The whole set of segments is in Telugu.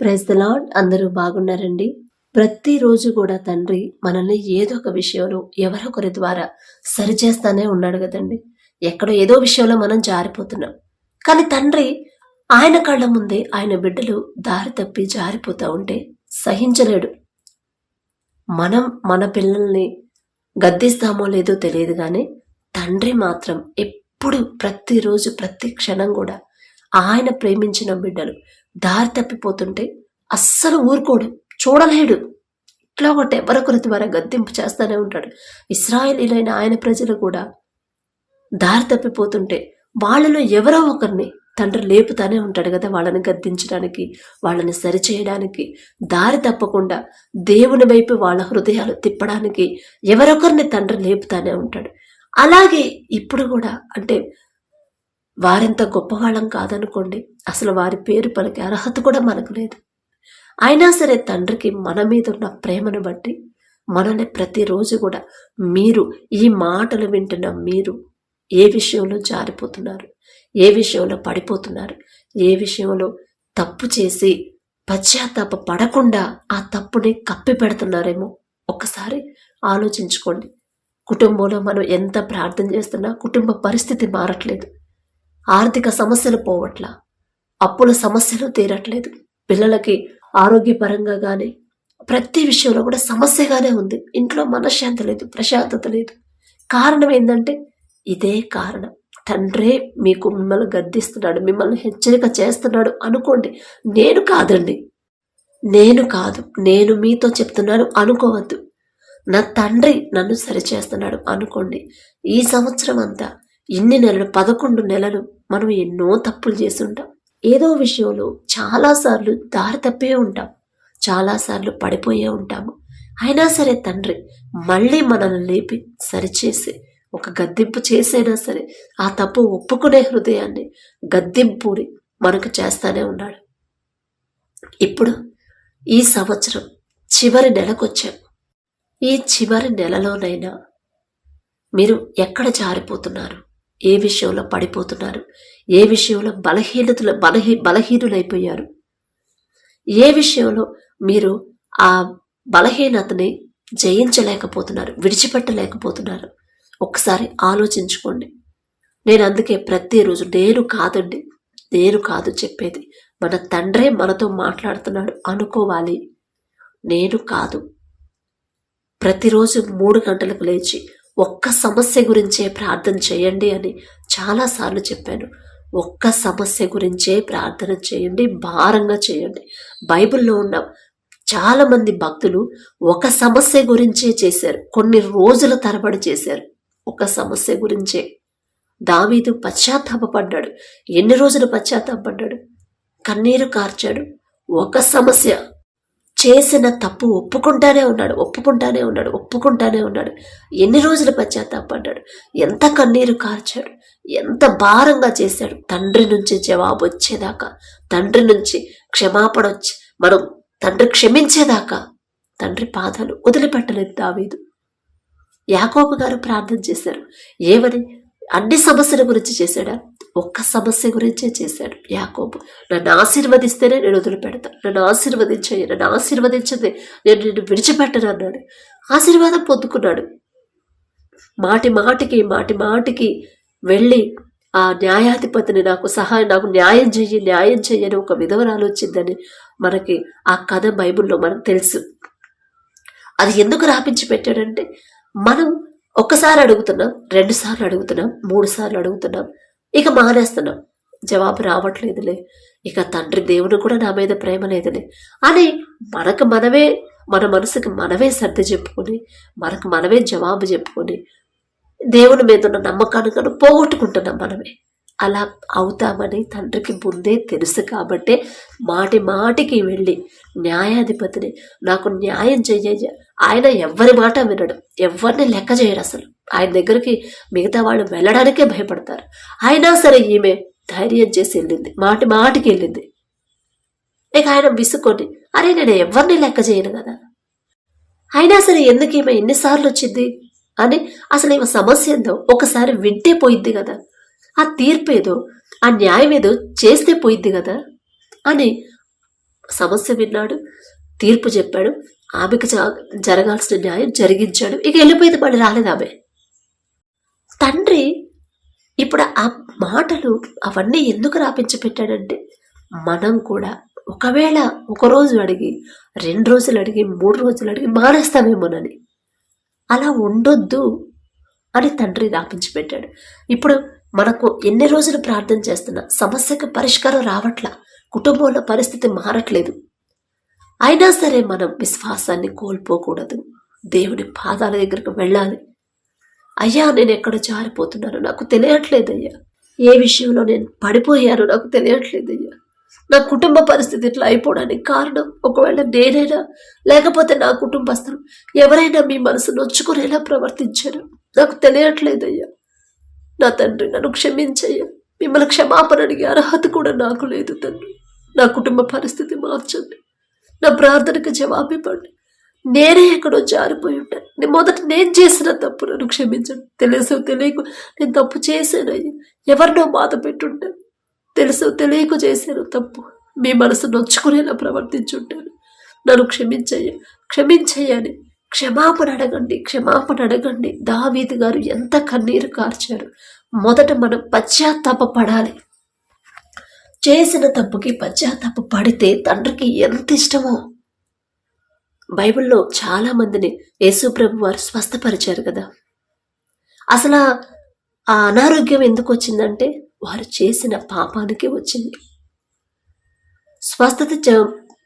ప్రైజ్ ద లాడ్ అందరూ బాగున్నారండి. ప్రతిరోజు కూడా తండ్రి మనల్ని ఏదో ఒక విషయంలో ఎవరొకరి ద్వారా సరిచేస్తానే ఉన్నాడు కదండి. ఎక్కడో ఏదో విషయంలో మనం జారిపోతున్నాం. కానీ తండ్రి ఆయన కళ్ళ ముందే ఆయన బిడ్డలు దారి తప్పి జారిపోతూ ఉంటే సహించలేడు. మనం మన పిల్లల్ని గద్దిస్తామో లేదో తెలియదు కానీ తండ్రి మాత్రం ఎప్పుడు ప్రతిరోజు ప్రతి క్షణం కూడా ఆయన ప్రేమించిన బిడ్డలు దారి తప్పిపోతుంటే అస్సలు ఊరుకోడు చూడలేడు. ఇట్లా ఒకటి ఎవరొకరి ద్వారా గద్దింపు చేస్తూనే ఉంటాడు. ఇస్రాయలీలైన ఆయన ప్రజలు కూడా దారి తప్పిపోతుంటే వాళ్ళలో ఎవరో ఒకరిని తండ్రి లేపుతానే ఉంటాడు కదా వాళ్ళని గద్దించడానికి వాళ్ళని సరిచేయడానికి. దారి తప్పకుండా దేవుని వైపు వాళ్ళ హృదయాలు తిప్పడానికి ఎవరొకరిని తండ్రి లేపుతానే ఉంటాడు. అలాగే ఇప్పుడు కూడా అంటే వారింత గొప్పవాళ్ళం కాదనుకోండి. అసలు వారి పేరు పలికే అర్హత కూడా మనకు లేదు. అయినా సరే తండ్రికి మన మీద ఉన్న ప్రేమను బట్టి మనల్ని ప్రతిరోజు కూడా మీరు ఈ మాటలు వింటున్న మీరు ఏ విషయంలో జారిపోతున్నారు? ఏ విషయంలో పడిపోతున్నారు? ఏ విషయంలో తప్పు చేసి పశ్చాత్తాప పడకుండా ఆ తప్పుని కప్పి పెడుతున్నారేమో ఒక్కసారి ఆలోచించుకోండి. కుటుంబంలో మనం ఎంత ప్రార్థన చేస్తున్నా కుటుంబ పరిస్థితి మారట్లేదు. ఆర్థిక సమస్యలు పోవట్ల. అప్పుల సమస్యలు తీరట్లేదు. పిల్లలకి ఆరోగ్యపరంగా కానీ ప్రతి విషయంలో కూడా సమస్యగానే ఉంది. ఇంట్లో మనశ్శాంతి లేదు ప్రశాంతత లేదు. కారణం ఏంటంటే ఇదే కారణం. తండ్రే మీకు మిమ్మల్ని గద్దిస్తున్నాడు మిమ్మల్ని హెచ్చరిక చేస్తున్నాడు అనుకోండి. నేను కాదండి. నేను కాదు. నేను మీతో చెప్తున్నాను అనుకోవద్దు. నా తండ్రి నన్ను సరిచేస్తున్నాడు అనుకోండి. ఈ సంవత్సరం అంతా ఇన్ని నెలలు పదకొండు నెలలు మనం ఎన్నో తప్పులు చేసి ఉంటాం ఏదో విషయంలో చాలాసార్లు దారి తప్పే ఉంటాం. చాలాసార్లు పడిపోయే ఉంటాము. అయినా సరే తండ్రి మళ్ళీ మనల్ని లేపి సరిచేసి ఒక గద్దింపు చేసైనా సరే ఆ తప్పు ఒప్పుకునే హృదయాన్ని గద్దింపుని మనకు చేస్తానే ఉన్నాడు. ఇప్పుడు ఈ సంవత్సరం చివరి నెలకొచ్చాం. ఈ చివరి నెలలోనైనా మీరు ఎక్కడ జారిపోతున్నారు? ఏ విషయంలో పడిపోతున్నారు? ఏ విషయంలో బలహీనతలు బలహీ బలహీనులైపోయారు? ఏ విషయంలో మీరు ఆ బలహీనతని జయించలేకపోతున్నారు విడిచిపెట్టలేకపోతున్నారు? ఒకసారి ఆలోచించుకోండి. నేను అందుకే ప్రతిరోజు నేను కాదండి నేను కాదు చెప్పేది. మన తండ్రే మనతో మాట్లాడుతున్నాడు అనుకోవాలి. నేను కాదు. ప్రతిరోజు మూడు గంటలకు లేచి ఒక్క సమస్య గురించే ప్రార్థన చేయండి అని చాలాసార్లు చెప్పాను. ఒక్క సమస్య గురించే ప్రార్థన చేయండి భారంగా చేయండి. బైబిల్లో ఉన్న చాలామంది భక్తులు ఒక సమస్య గురించే చేశారు. కొన్ని రోజుల తరబడి చేశారు ఒక సమస్య గురించే. దావీదు పశ్చాత్తాపడ్డాడు. ఎన్ని రోజులు పశ్చాత్తాపడ్డాడు? కన్నీరు కార్చాడు. ఒక సమస్య చేసిన తప్పు ఒప్పుకుంటానే ఉన్నాడు ఒప్పుకుంటానే ఉన్నాడు ఒప్పుకుంటానే ఉన్నాడు. ఎన్ని రోజులు పశ్చాత్తాపడ్డాడు ఎంత కన్నీరు కార్చాడు? ఎంత భారంగా చేశాడు? తండ్రి నుంచి జవాబు వచ్చేదాకా తండ్రి నుంచి క్షమాపణ వచ్చి మనం తండ్రి క్షమించేదాకా తండ్రి పాదాలు వదిలిపెట్టలేదు దావీదు. యాకోబు గారు ప్రార్థన చేశారు. ఏమని? అన్ని సమస్యల గురించి చేశాడా? ఒక్క సమస్య గురించే చేశాడు యాకోబు. నన్ను ఆశీర్వదిస్తేనే నేను వదిలిపెడతాను నన్ను ఆశీర్వదించయ్య నన్ను ఆశీర్వదించదే నేను నిన్ను విడిచిపెట్టను అన్నాడు. ఆశీర్వాదం పొందుకున్నాడు. మాటి మాటికి మాటి మాటికి వెళ్ళి ఆ న్యాయాధిపతిని నాకు సహాయం నాకు న్యాయం చెయ్యి న్యాయం చెయ్యని ఒక విధవరాలు వచ్చిందని మనకి ఆ కథ బైబిల్లో మనకు తెలుసు. అది ఎందుకు రాపించి పెట్టాడంటే మనం ఒక్కసారి అడుగుతున్నాం రెండుసార్లు అడుగుతున్నాం మూడు సార్లు అడుగుతున్నాం. ఇక మానేస్తున్నాం. జవాబు రావట్లేదులే. ఇక తండ్రి దేవుడు కూడా నా మీద ప్రేమ లేదులే. అని మనకు మనమే మన మనసుకి మనమే సర్ది చెప్పుకొని మనకు మనమే జవాబు చెప్పుకొని దేవుని మీద ఉన్న నమ్మకాన్ని కను పోగొట్టుకుంటున్నాం మనమే. అలా అవుతామని తండ్రికి ముందే తెలుసు కాబట్టే మాటి మాటికి వెళ్ళి న్యాయాధిపతిని నాకు న్యాయం చెయ్య ఆయన ఎవరి మాట వినడు. ఎవరిని లెక్క చేయడు అసలు. ఆయన దగ్గరికి మిగతా వాళ్ళు వెళ్ళడానికే భయపడతారు. అయినా సరే ఈమె ధైర్యం చేసి వెళ్ళింది. మాటి మాటికి వెళ్ళింది. ఇక ఆయన విసుకొని అరే నేను ఎవరిని లెక్క చేయను కదా? అయినా సరే ఎందుకు ఈమె ఎన్నిసార్లు వచ్చింది? అని అసలు ఈమె సమస్య ఏందో ఒకసారి వింటే పోయిద్ది కదా. ఆ తీర్పు ఏదో ఆ న్యాయం ఏదో చేస్తే పోయిద్ది కదా? అని సమస్య విన్నాడు. తీర్పు చెప్పాడు. ఆమెకు జ- జరగాల్సిన న్యాయం జరిగించాడు. ఇక వెళ్ళిపోయింది మళ్ళీ రాలేదు ఆమె. తండ్రి ఇప్పుడు ఆ మాటలు అవన్నీ ఎందుకు రాపించి పెట్టాడంటే మనం కూడా ఒకవేళ ఒక రోజు అడిగి రెండు రోజులు అడిగి మూడు రోజులు అడిగి మానేస్తామేమోనని. అలా ఉండొద్దు అని తండ్రి రాపించి పెట్టాడు ఇప్పుడు మనకు ఎన్ని రోజులు ప్రార్థన చేస్తున్నా సమస్యకు పరిష్కారం రావట్లా కుటుంబంలో పరిస్థితి మారట్లేదు. అయినా సరే మనం విశ్వాసాన్ని కోల్పోకూడదు. దేవుని పాదాల దగ్గరకు వెళ్ళాలి. అయ్యా నేను ఎక్కడ జారిపోతున్నాను నాకు తెలియట్లేదు అయ్యా ఏ విషయంలో నేను పడిపోయాను నాకు తెలియట్లేదు అయ్యా నా కుటుంబ పరిస్థితి ఇట్లా అయిపోవడానికి కారణం ఒకవేళ నేనైనా లేకపోతే నా కుటుంబస్తులు ఎవరైనా మీ మనసు నొచ్చుకునేలా ప్రవర్తించారు. నాకు తెలియట్లేదయ్యా. నా తండ్రి నన్ను క్షమించయ్యా. మిమ్మల్ని క్షమాపణ అడిగే అర్హత కూడా నాకు లేదు తండ్రి. నా కుటుంబ పరిస్థితి మార్చండి. నా ప్రార్థనకు జవాబు ఇవ్వండి నేనే ఎక్కడో జారిపోయి ఉంటాను. నేను మొదట నేను చేసిన తప్పు నన్ను క్షమించండి. తెలుసో తెలియకు నేను తప్పు చేశానయ్యా ఎవరినో బాధ పెట్టుంటాను. తెలుసో తెలియక చేశాను తప్పు. మీ మనసు నొచ్చుకునేలా ప్రవర్తించుంటాను. నన్ను క్షమించయ్యా. క్షమించయ్యని క్షమాపణ అడగండి. క్షమాపణ అడగండి. దావీద్ గారు ఎంత కన్నీరు కార్చారు. మొదట మనం పశ్చాత్తాప పడాలి చేసిన తప్పుకి పశ్చాత్తాప పడితే తండ్రికి ఎంత ఇష్టమో. బైబిల్లో చాలా మందిని యేసుప్రభు వారు స్వస్థపరిచారు కదా. అసలు ఆ అనారోగ్యం ఎందుకు వచ్చిందంటే వారు చేసిన పాపానికి వచ్చింది. స్వస్థత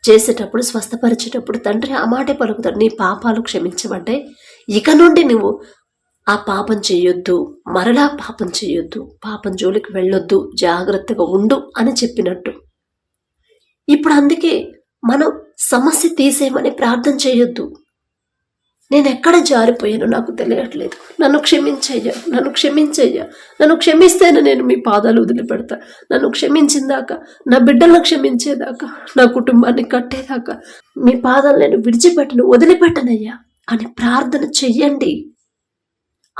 చేసేటప్పుడు స్వస్థపరిచేటప్పుడు తండ్రి ఆ మాటే పలుకుతాడు నీ పాపాలు క్షమించబడ్డాయి ఇక నుండి నువ్వు ఆ పాపం చేయొద్దు. మరలా పాపం చేయొద్దు. పాపం జోలికి వెళ్ళొద్దు. జాగ్రత్తగా ఉండు అని చెప్పినట్టు. ఇప్పుడు అందుకే మనం సమస్య తీసేయమని ప్రార్థన చేయొద్దు. నేను ఎక్కడ జారిపోయానో నాకు తెలియట్లేదు. నన్ను క్షమించయ్యా. నన్ను క్షమించయ్యా. నన్ను క్షమిస్తేనే నేను మీ పాదాలు వదిలిపెడతా. నన్ను క్షమించిందాకా నా బిడ్డలను క్షమించేదాకా నా కుటుంబాన్ని కట్టేదాకా మీ పాదాలు నేను విడిచిపెట్టను వదిలిపెట్టనయ్యా అని ప్రార్థన చెయ్యండి.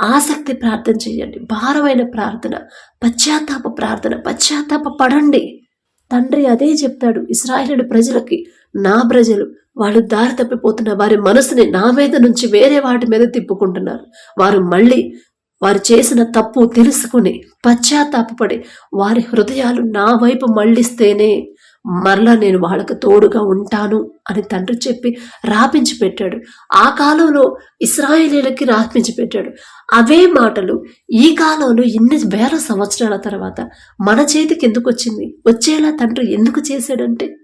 ఆసక్తి ప్రార్థన చేయండి. భారమైన ప్రార్థన పశ్చాత్తాప ప్రార్థన పశ్చాత్తాప పడండి. తండ్రి అదే చెప్తాడు ఇస్రాయేలు ప్రజలకి నా ప్రజలు వాళ్ళు దారి తప్పిపోతున్న వారి మనసుని నా మీద నుంచి వేరే వాటి మీద తిప్పుకుంటున్నారు. వారు మళ్ళీ వారు చేసిన తప్పు తెలుసుకుని పశ్చాత్తాపడి వారి హృదయాలు నా వైపు మళ్ళిస్తేనే మరలా నేను వాళ్ళకు తోడుగా ఉంటాను అని తండ్రి చెప్పి రాపించి పెట్టాడు. ఆ కాలంలో ఇస్రాయేలీలకి రాపించి పెట్టాడు. అవే మాటలు ఈ కాలంలో ఇన్ని వేల సంవత్సరాల తర్వాత మన చేతికి ఎందుకు వచ్చింది? వచ్చేలా తండ్రి ఎందుకు చేశాడంటే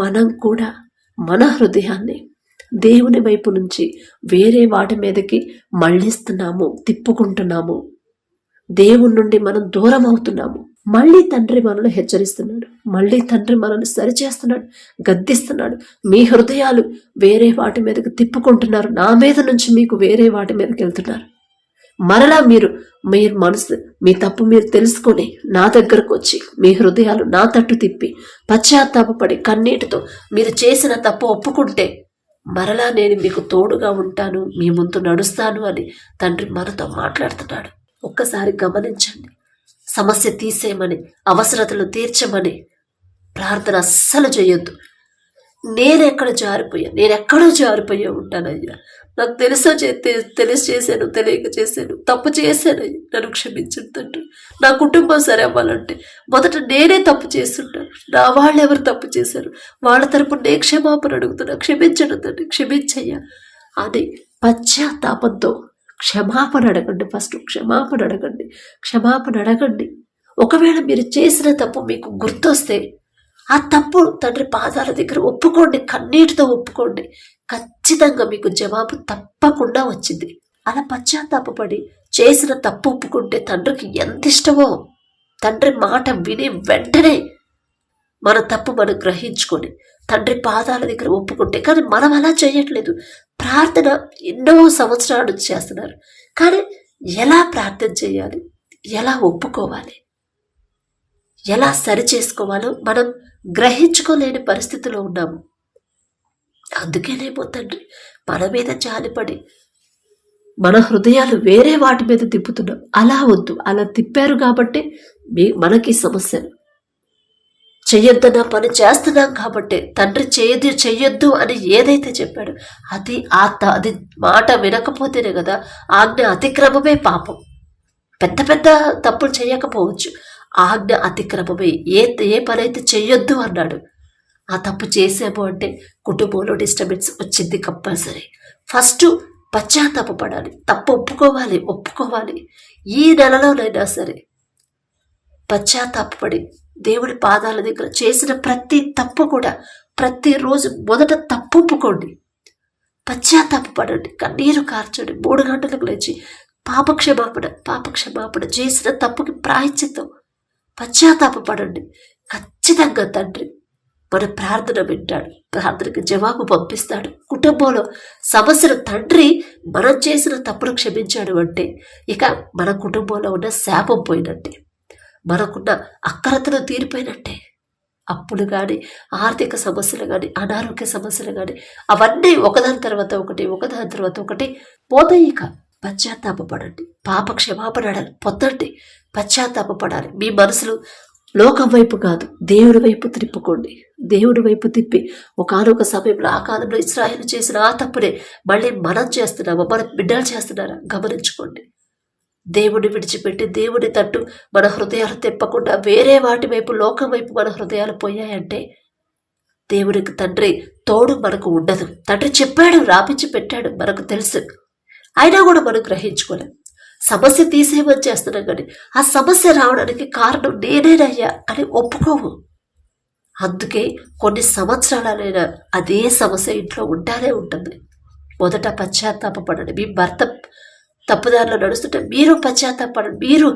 మనం కూడా మన హృదయాన్ని దేవుని వైపు నుంచి వేరే వాటి మీదకి మళ్ళిస్తున్నాము తిప్పుకుంటున్నాము. దేవుని నుండి మనం దూరం అవుతున్నాము మళ్ళీ తండ్రి మనల్ని హెచ్చరిస్తున్నాడు. మళ్ళీ తండ్రి మనల్ని సరిచేస్తున్నాడు. గద్దిస్తున్నాడు. మీ హృదయాలు వేరే వాటి మీదకి తిప్పుకుంటున్నారు. నా మీద నుంచి మీకు వేరే వాటి మీదకి వెళ్తున్నారు. మరలా మీరు మీరు మనసు మీ తప్పు మీరు తెలుసుకొని నా దగ్గరకు వచ్చి మీ హృదయాలు నా తట్టు తిప్పి పశ్చాత్తాపడి కన్నీటితో మీరు చేసిన తప్పు ఒప్పుకుంటే మరలా నేను మీకు తోడుగా ఉంటాను మీ ముందు నడుస్తాను అని తండ్రి మనతో మాట్లాడుతున్నాడు. ఒక్కసారి గమనించండి. సమస్య తీసేయమని అవసరతలు తీర్చమని ప్రార్థన అస్సలు చేయొద్దు. నేనెక్కడ జారిపోయా? నేనెక్కడో జారిపోయా ఉంటానయ్యా. నాకు తెలుసో చే తెలిసి చేశాను తెలియక చేశాను తప్పు చేశానయ్యా నన్ను క్షమించండి నా కుటుంబం సరే అవ్వాలంటే మొదట నేనే తప్పు చేస్తుంటాను నా వాళ్ళు ఎవరు తప్పు చేశారు? వాళ్ళ తరపు నే క్షమాపణ అడుగుతున్నా. క్షమించను తండ్రి క్షమించయ్యా. అది పశ్చాత్తాపంతో క్షమాపణ అడగండి ఫస్ట్ క్షమాపణ అడగండి క్షమాపణ అడగండి. ఒకవేళ మీరు చేసిన తప్పు మీకు గుర్తొస్తే ఆ తప్పు తండ్రి పాదాల దగ్గర ఒప్పుకోండి కన్నీటితో ఒప్పుకోండి. ఖచ్చితంగా మీకు జవాబు తప్పకుండా వచ్చింది. అలా పశ్చాత్తాపడి చేసిన తప్పు ఒప్పుకుంటే తండ్రికి ఎంత ఇష్టమో తండ్రి మాట విని వెంటనే మన తప్పు మనం గ్రహించుకొని తండ్రి పాదాల దగ్గర ఒప్పుకుంటే కానీ మనం అలా చేయట్లేదు. ప్రార్థన ఎన్నో సంవత్సరాల నుంచి చేస్తున్నారు. కానీ ఎలా ప్రార్థన చేయాలి? ఎలా ఒప్పుకోవాలి? ఎలా సరి చేసుకోవాలో? మనం గ్రహించుకోలేని పరిస్థితిలో ఉన్నాము. అందుకేనేమో తండ్రి మన మీద జాలిపడి మన హృదయాలు వేరే వాటి మీద తిప్పుతున్నాం. అలా వద్దు. అలా తిప్పారు కాబట్టి మీ మనకి సమస్యలు. చెయ్యొద్దన్న పని చేస్తున్నాం కాబట్టి తండ్రి చేయదు చెయ్యొద్దు అని ఏదైతే చెప్పాడు అది ఆ త- అది మాట వినకపోతేనే కదా ఆజ్ఞ అతిక్రమమే పాపం. పెద్ద పెద్ద తప్పులు చేయకపోవచ్చు. ఆజ్ఞ అతిక్రమమే. ఏ ఏ పని అయితే చెయ్యొద్దు అన్నాడు. ఆ తప్పు చేసాము అంటే కుటుంబంలో డిస్టర్బెన్స్ వచ్చింది కంపల్సరీ. ఫస్ట్ పశ్చాత్తాపడాలి తప్పు ఒప్పుకోవాలి ఒప్పుకోవాలి. ఈ నెలలోనైనా సరే పశ్చాత్తాపడి దేవుడి పాదాల దగ్గర చేసిన ప్రతి తప్పు కూడా ప్రతిరోజు మొదట తప్పు ఒప్పుకోండి పశ్చాత్తాపడండి కన్నీరు కార్చండి. మూడు గంటలకు లేచి పాపక్షమాపణ పాపక్షమాపణ చేసిన తప్పుకి ప్రాయశ్చిత్తం. పశ్చాత్తాపడండి ఖచ్చితంగా తండ్రి మన ప్రార్థన వింటాడు. ప్రార్థనకి జవాబు పంపిస్తాడు. కుటుంబంలో సమస్యను తండ్రి మనం చేసిన తప్పును క్షమించాడు అంటే ఇక మన కుటుంబంలో ఉన్న శాపం పోయినట్టే. మనకున్న అక్కరతను తీరిపోయినట్టే. అప్పులు కానీ ఆర్థిక సమస్యలు కానీ అనారోగ్య సమస్యలు కానీ అవన్నీ ఒకదాని తర్వాత ఒకటి ఒకదాని తర్వాత ఒకటి పోతాయిక పశ్చాత్తాపడండి పాప క్షమాపణ అడాలి పొందండి. పశ్చాత్తాపడాలి మీ మనసులు లోకం వైపు కాదు దేవుడి వైపు తిప్పుకోండి. దేవుడి వైపు తిప్పి ఒకనొక సమయంలో ఆ కాలంలో ఇస్రాయలు చేసిన ఆ తప్పునే మళ్ళీ మనం చేస్తున్నామా? మన బిడ్డలు చేస్తున్నారా? గమనించుకోండి. దేవుడిని విడిచిపెట్టి దేవుడి తట్టు మన హృదయాలు తెప్పకుండా వేరే వాటి వైపు లోకం వైపు మన హృదయాలు పోయాయంటే దేవుడికి తండ్రి తోడు మనకు ఉండదు. తండ్రి చెప్పాడు రాపించి పెట్టాడు మనకు తెలుసు. అయినా కూడా మనం గ్రహించుకోలేం. సమస్య తీసేయమని చేస్తున్నాం కానీ ఆ సమస్య రావడానికి కారణం నేనేనయ్యా అని ఒప్పుకోము. అందుకే కొన్ని సంవత్సరాలైనా అదే సమస్య ఇంట్లో ఉంటానే ఉంటుంది. మొదట పశ్చాత్తాపడండి మీ భర్త తప్పుదారిలో నడుస్తుంటే మీరు పశ్చాత్తాపడండి మీరు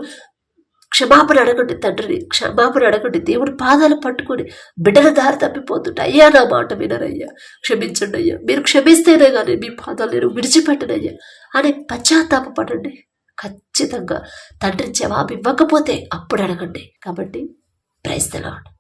క్షమాపణ అడగండి తండ్రిని క్షమాపణ అడగండి దేవుడి పాదాలు పట్టుకొని బిడ్డల దారి తప్పిపోతుంటే అయ్యా నా మాట వినరయ్యా క్షమించండి అయ్యా. మీరు క్షమిస్తేనే కానీ మీ పాదాలు నేను విడిచిపెట్టనయ్యా అని పశ్చాత్తాపడండి ఖచ్చితంగా తండ్రి జవాబు ఇవ్వకపోతే అప్పుడు అడగండి. కాబట్టి ప్రైస్తలాడు